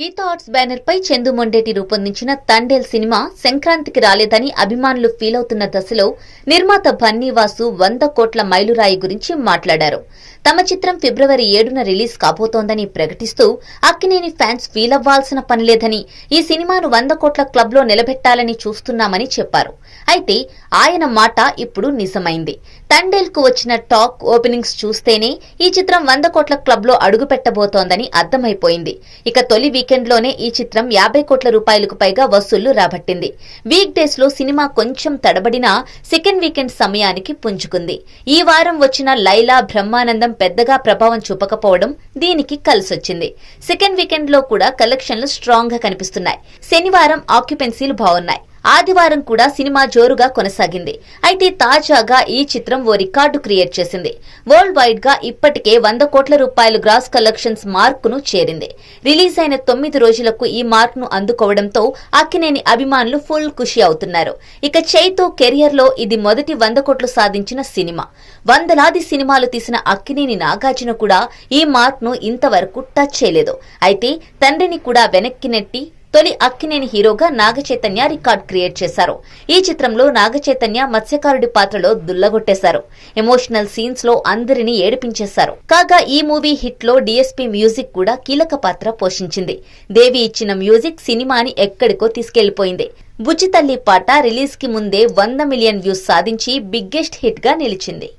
Gita arts banner పై చందు మొండేటి రూపొందించిన Thandel cinema సంక్రాంతికి రాలేదని అభిమానులు ఫీల్ అవుతున్న దశలో నిర్మాత బన్నీవాసు వంద కోట్ల మైలురాయి గురించి మాట్లాడారు. తమ చిత్రం ఫిబ్రవరి ఏడున రిలీజ్ కాబోతోందని ప్రకటిస్తూ అక్కినేని ఫ్యాన్స్ ఫీల్ అవ్వాల్సిన పనిలేదని ఈ సినిమాను వంద కోట్ల క్లబ్లో నిలబెట్టాలని చూస్తున్నామని చెప్పారు. అయితే ఆయన మాట ఇప్పుడు నిజమైంది. తండేల్కు వచ్చిన టాక్ ఓపెనింగ్స్ చూస్తేనే ఈ చిత్రం వంద కోట్ల క్లబ్లో అడుగు పెట్టబోతోందని అర్థమైపోయింది. ఇక తొలి వీకెండ్లోనే ఈ చిత్రం యాభై కోట్ల రూపాయలకు పైగా వసూళ్ళు రాబట్టింది. వీక్ డేస్లో సినిమా కొంచెం తడబడినా సెకండ్ వీకెండ్ సమయానికి పుంజుకుంది. ఈ వారం వచ్చిన లైలా బ్రహ్మానందం పెద్దగా ప్రభావం చూపకపోవడం దీనికి కలిసొచ్చింది. సెకండ్ వీకెండ్లో కూడా కలెక్షన్లు స్ట్రాంగ్గా కనిపిస్తున్నాయి. శనివారం ఆక్యుపెన్సీలు బాగున్నాయి ఆదివారం కూడా సినిమా జోరుగా కొనసాగింది. అయితే తాజాగా ఈ చిత్రం ఓ రికార్డు క్రియేట్ చేసింది. వరల్డ్ వైడ్గా ఇప్పటికే వంద కోట్ల రూపాయలు గ్రాస్ కలెక్షన్స్ మార్క్ను చేరింది. రిలీజ్ అయిన తొమ్మిది రోజులకు ఈ మార్క్ను అందుకోవడంతో అక్కినేని అభిమానులు ఫుల్ ఖుషి అవుతున్నారు. ఇక చైతో కెరియర్లో ఇది మొదటి వంద కోట్లు సాధించిన సినిమా. వందలాది సినిమాలు తీసిన అక్కినేని నాగార్జున కూడా ఈ మార్క్ను ఇంతవరకు టచ్ చేయలేదు. అయితే తండ్రిని కూడా వెనక్కి నెట్టి తొలి అక్కినేని హీరోగా నాగచైతన్య రికార్డ్ క్రియేట్ చేశారు. ఈ చిత్రంలో నాగచైతన్య మత్స్యకారుడి పాత్రలో దుల్లగొట్టేశారు. ఎమోషనల్ సీన్స్లో అందరినీ ఏడిపించేశారు. కాగా ఈ మూవీ హిట్లో డిఎస్పీ మ్యూజిక్ కూడా కీలక పాత్ర పోషించింది. దేవి ఇచ్చిన మ్యూజిక్ సినిమాని ఎక్కడికో తీసుకెళ్ళిపోయింది. బుచ్చితల్లి పాట రిలీజ్కి ముందే వంద మిలియన్ వ్యూస్ సాధించి బిగ్గెస్ట్ హిట్గా నిలిచింది.